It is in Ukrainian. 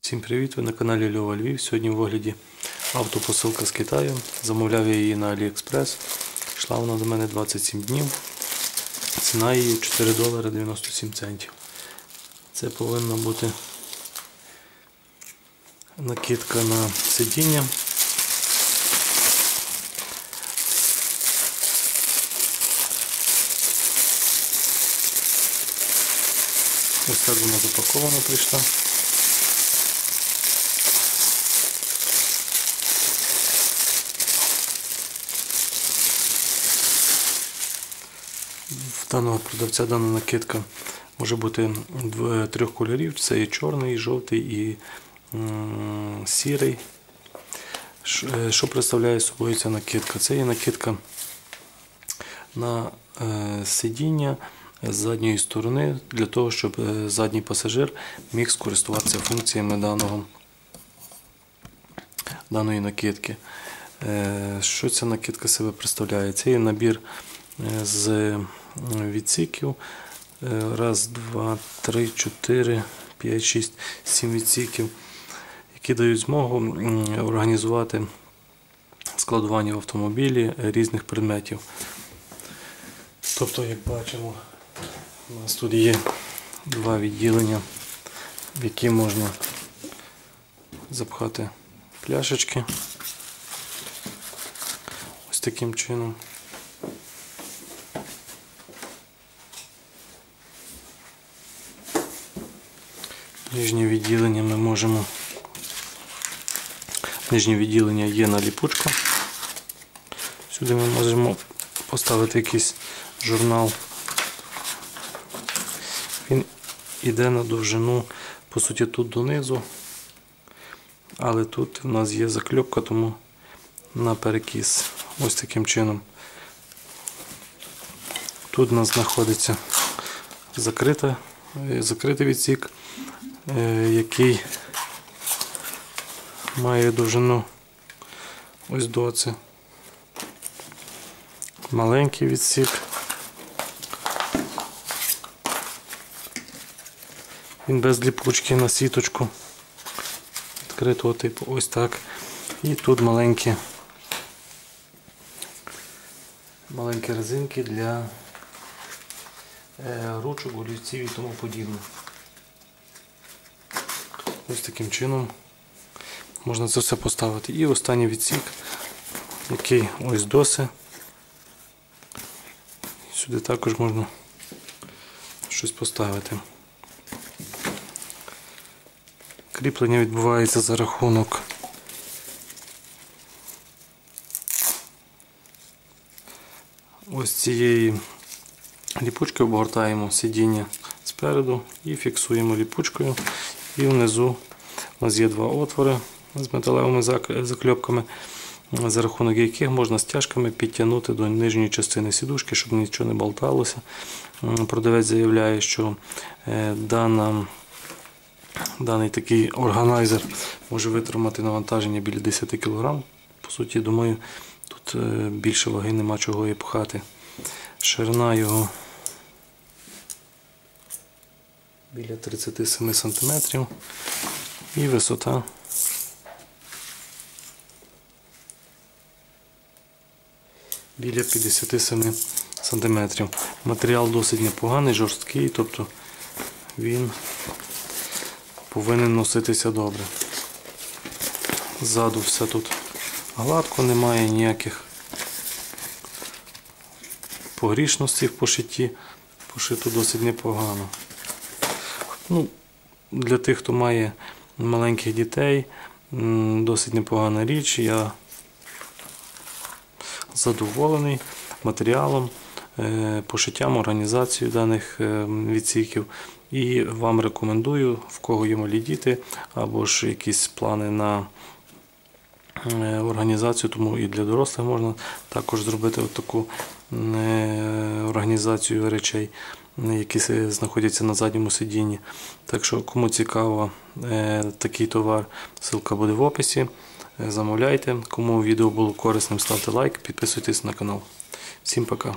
Всім привіт! Ви на каналі Льова Львів. Сьогодні в огляді автопосилка з Китаю. Замовляв я її на AliExpress. Йшла вона до мене 27 днів. Ціна її 4 долари 97 центів. Це повинна бути накидка на сидіння. Ось так вона запакована прийшла. В даного продавця дана накидка може бути дв- трьох кольорів. Це і чорний, і жовтий, і сірий. Е, Що представляє собою ця накидка? Це є накидка на е, сидіння з задньої сторони для того, щоб е, задній пасажир міг скористуватися функціями даного, даної накидки. Е, Що ця накидка себе представляє? Це є набір е, з відсіків. Раз, два, три, чотири, п'ять, шість, сім відсіків, які дають змогу організувати складування в автомобілі різних предметів. Тобто, як бачимо, у нас тут є два відділення, в які можна запхати пляшечки. Ось таким чином. Нижнє відділення ми можемо. Нижнє відділення є на ліпучку. Сюди ми можемо поставити якийсь журнал. Він йде на довжину, по суті, тут донизу, але тут в нас є закльопка, тому на. Ось таким чином. Тут у нас знаходиться закрита, е, закритий відсік, е, який має довжину ось доці. Маленький відсік. Він без ліпучки на сіточку. Відкритого типу ось так. І тут маленькі маленькі резинки для е, ручок, олівців і тому подібне. Ось таким чином можна це все поставити. І останній відсік, який ось доси. Сюди також можна щось поставити. Кріплення відбувається за рахунок ось цієї ліпучки обгортаємо сидіння спереду і фіксуємо ліпучкою. І внизу у нас є два отвори з металевими закльопками, за рахунок яких можна стяжками підтягнути до нижньої частини сідушки, щоб нічого не болталося. Продавець заявляє, що е, дана Даний такий органайзер може витримати навантаження біля 10 кг. По суті, думаю, тут е, більше ваги нема чого і пхати. Ширина його біля 37 см і висота біля 57 см. Матеріал досить непоганий, жорсткий, тобто він повинен носитися добре. Ззаду все тут гладко, немає ніяких погрішностей в пошитті. Пошито досить непогано. Ну, Для тих, хто має маленьких дітей, досить непогана річ. Я задоволений матеріалом, пошиттям, організацією даних е, відсіків. І вам рекомендую, в кого є малі діти, або ж якісь плани на е, організацію, тому і для дорослих можна також зробити таку організацію речей, які знаходяться на задньому сидінні. Так що, кому цікаво е, такий товар, ссылка буде в описі. Е, Замовляйте. Кому відео було корисним, ставте лайк, підписуйтесь на канал. Всім пока.